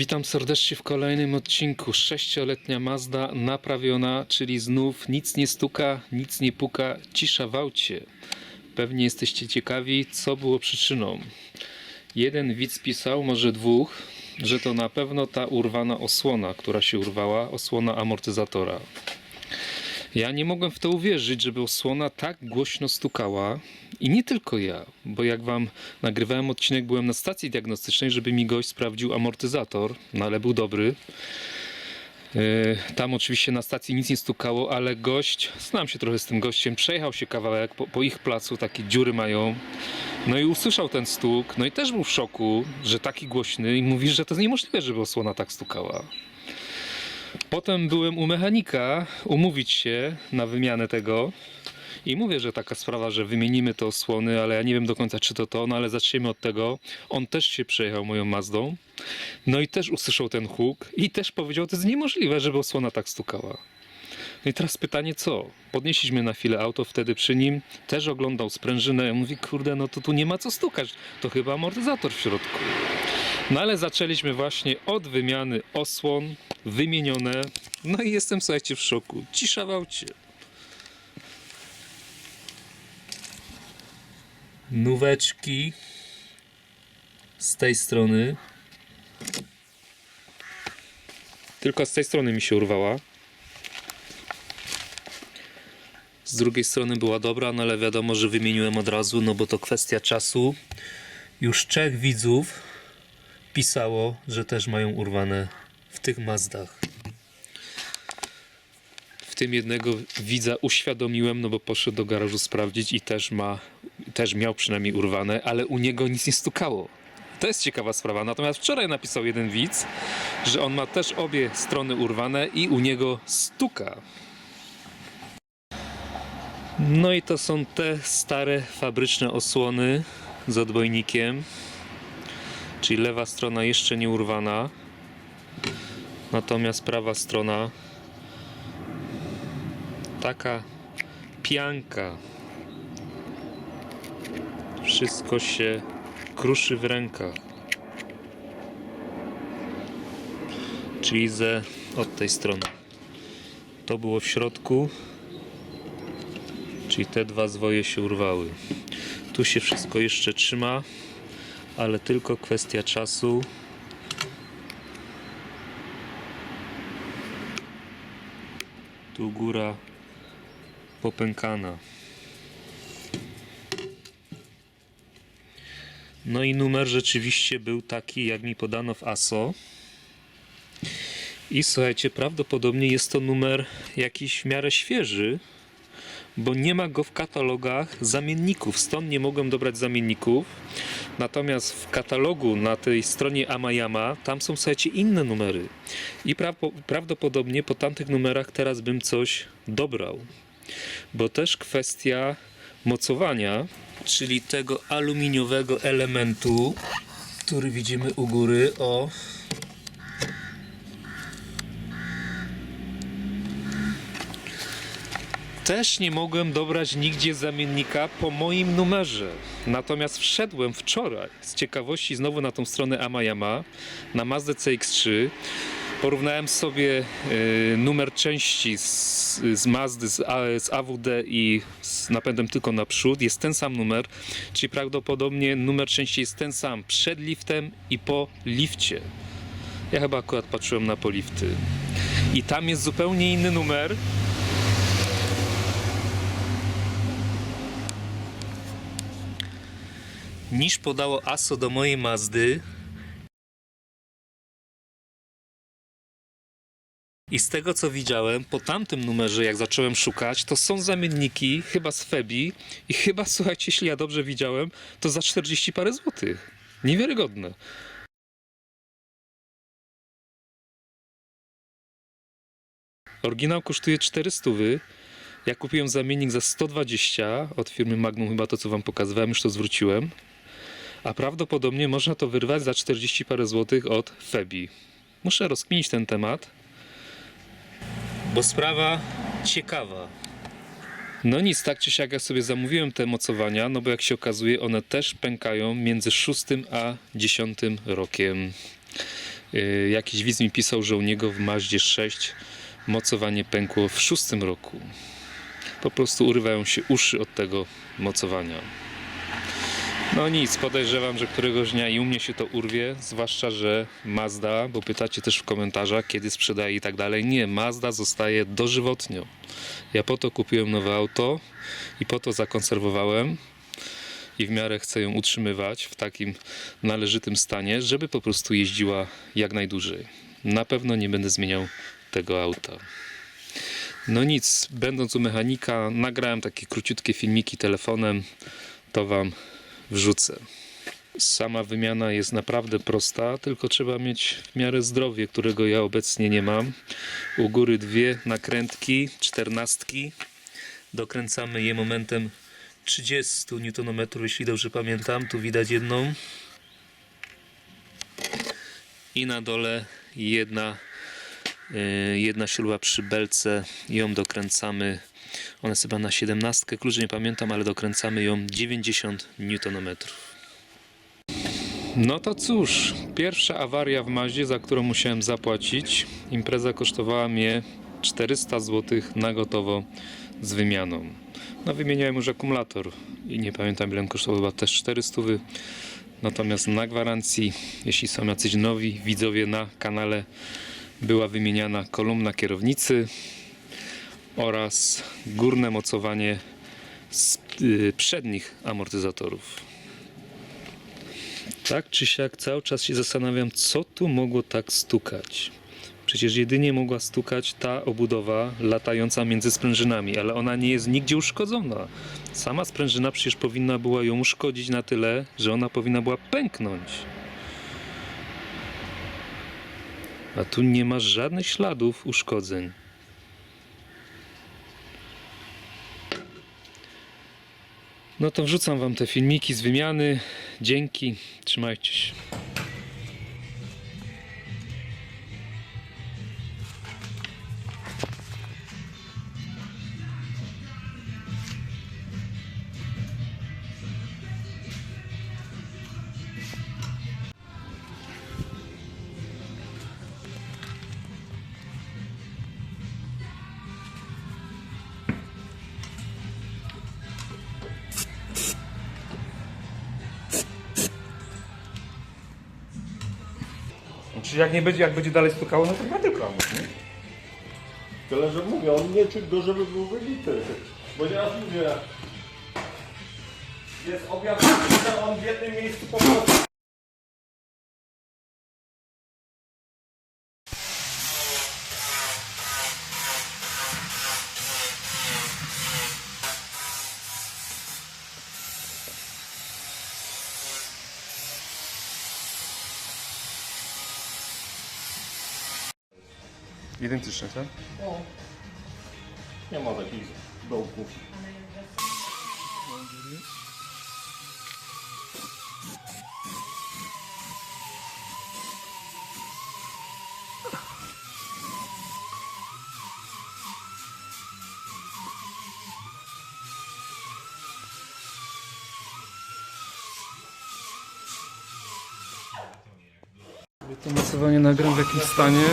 Witam serdecznie w kolejnym odcinku. Sześcioletnia Mazda naprawiona, czyli znów nic nie stuka, nic nie puka, cisza w aucie. Pewnie jesteście ciekawi, co było przyczyną. Jeden widz pisał, może dwóch, że to na pewno ta urwana osłona, która się urwała, osłona amortyzatora. Ja nie mogłem w to uwierzyć, żeby osłona tak głośno stukała. I nie tylko ja, bo jak wam nagrywałem odcinek, byłem na stacji diagnostycznej, żeby mi gość sprawdził amortyzator, no ale był dobry. Yy, Tam oczywiście na stacji nic nie stukało, ale gość, znam się trochę z tym gościem, przejechał się kawałek po, po ich placu, takie dziury mają. No i usłyszał ten stuk, no i też był w szoku, że taki głośny i mówi, że to jest niemożliwe, żeby osłona tak stukała. Potem byłem u mechanika umówić się na wymianę tego i mówię, że taka sprawa, że wymienimy te osłony, ale ja nie wiem do końca czy to to, no ale zaczniemy od tego. On też się przejechał moją Mazdą, no i też usłyszał ten huk i też powiedział, to jest niemożliwe, żeby osłona tak stukała. No i teraz pytanie co? Podnieśliśmy na chwilę auto wtedy przy nim, też oglądał sprężynę i mówi, kurde, no to tu nie ma co stukać, to chyba amortyzator w środku. No ale zaczęliśmy właśnie od wymiany osłon, wymienione, no i jestem, słuchajcie, w szoku. Cisza w aucie. Nóweczki z tej strony. Tylko z tej strony mi się urwała. Z drugiej strony była dobra, no ale wiadomo, że wymieniłem od razu, no bo to kwestia czasu. Już trzech widzów pisało, że też mają urwane tych Mazdach. W tym jednego widza uświadomiłem, no bo poszedł do garażu sprawdzić i też ma, też miał przynajmniej urwane, ale u niego nic nie stukało. To jest ciekawa sprawa. Natomiast wczoraj napisał jeden widz, że on ma też obie strony urwane i u niego stuka. No i to są te stare fabryczne osłony z odbojnikiem. Czyli lewa strona jeszcze nie urwana. Natomiast prawa strona taka pianka. Wszystko się kruszy w rękach. Czyli ze od tej strony. To było w środku. Czyli te dwa zwoje się urwały. Tu się wszystko jeszcze trzyma, ale tylko kwestia czasu. Tu góra popękana. No i numer rzeczywiście był taki, jak mi podano w ASO. I słuchajcie, prawdopodobnie jest to numer jakiś w miarę świeży, bo nie ma go w katalogach zamienników. Stąd nie mogłem dobrać zamienników. Natomiast w katalogu na tej stronie Amayama tam są, słuchajcie, inne numery. I pra prawdopodobnie po tamtych numerach teraz bym coś dobrał. Bo też kwestia mocowania, czyli tego aluminiowego elementu, który widzimy u góry, o Też nie mogłem dobrać nigdzie zamiennika po moim numerze. Natomiast wszedłem wczoraj z ciekawości znowu na tą stronę Amayama, na Mazda CX-3. Porównałem sobie y, numer części z, z Mazdy, z, z AWD i z napędem tylko naprzód. Jest ten sam numer, czyli prawdopodobnie numer części jest ten sam przed liftem i po lifcie. Ja chyba akurat patrzyłem na polifty. I tam jest zupełnie inny numer. Niż podało ASO do mojej Mazdy. I z tego co widziałem, po tamtym numerze, jak zacząłem szukać, to są zamienniki, chyba z Febi i chyba, słuchajcie, jeśli ja dobrze widziałem, to za 40 parę złotych. Niewiarygodne. Oryginał kosztuje 400 wy. Ja kupiłem zamiennik za 120 od firmy Magnum, chyba to co wam pokazywałem, już to zwróciłem. A prawdopodobnie można to wyrwać za 40 parę złotych od Febi. Muszę rozkminić ten temat, bo sprawa ciekawa. No nic, tak czy siak ja sobie zamówiłem te mocowania, no bo jak się okazuje one też pękają między 6 a 10 rokiem. Yy, Jakiś widz mi pisał, że u niego w Maździe 6 mocowanie pękło w szóstym roku. Po prostu urywają się uszy od tego mocowania. No nic, podejrzewam, że któregoś dnia i u mnie się to urwie, zwłaszcza, że Mazda, bo pytacie też w komentarzach, kiedy sprzedaje i tak dalej. Nie, Mazda zostaje dożywotnio. Ja po to kupiłem nowe auto i po to zakonserwowałem i w miarę chcę ją utrzymywać w takim należytym stanie, żeby po prostu jeździła jak najdłużej. Na pewno nie będę zmieniał tego auta. No nic, będąc u mechanika, nagrałem takie króciutkie filmiki telefonem, to Wam wrzucę. Sama wymiana jest naprawdę prosta, tylko trzeba mieć w miarę zdrowie, którego ja obecnie nie mam. U góry dwie nakrętki, czternastki. Dokręcamy je momentem 30 Nm, jeśli dobrze pamiętam. Tu widać jedną. I na dole jedna, jedna śruba przy belce. Ją dokręcamy. Ona jest chyba na 17. Klucz nie pamiętam, ale dokręcamy ją 90 Nm. No to cóż, pierwsza awaria w Maździe, za którą musiałem zapłacić. Impreza kosztowała mnie 400 zł na gotowo z wymianą. No wymieniałem już akumulator i nie pamiętam ile on kosztował, chyba też 400. Natomiast na gwarancji, jeśli są jacyś nowi widzowie na kanale, była wymieniana kolumna kierownicy oraz górne mocowanie z y, przednich amortyzatorów. Tak czy siak cały czas się zastanawiam, co tu mogło tak stukać. Przecież jedynie mogła stukać ta obudowa latająca między sprężynami, ale ona nie jest nigdzie uszkodzona. Sama sprężyna przecież powinna była ją uszkodzić na tyle, że ona powinna była pęknąć. A tu nie ma żadnych śladów uszkodzeń. No to wrzucam wam te filmiki z wymiany. Dzięki, trzymajcie się. Czy jak nie będzie, jak będzie dalej stukało, no to ma tylko amor, nie? Tyle, że mówię, on nie czuć go, żeby był wybity. Bo ja mówię, jest objaw, że on w jednym miejscu po prostu. Identyczne, tak? Nie ma takich dołków. To mocowanie nagram w jakim stanie.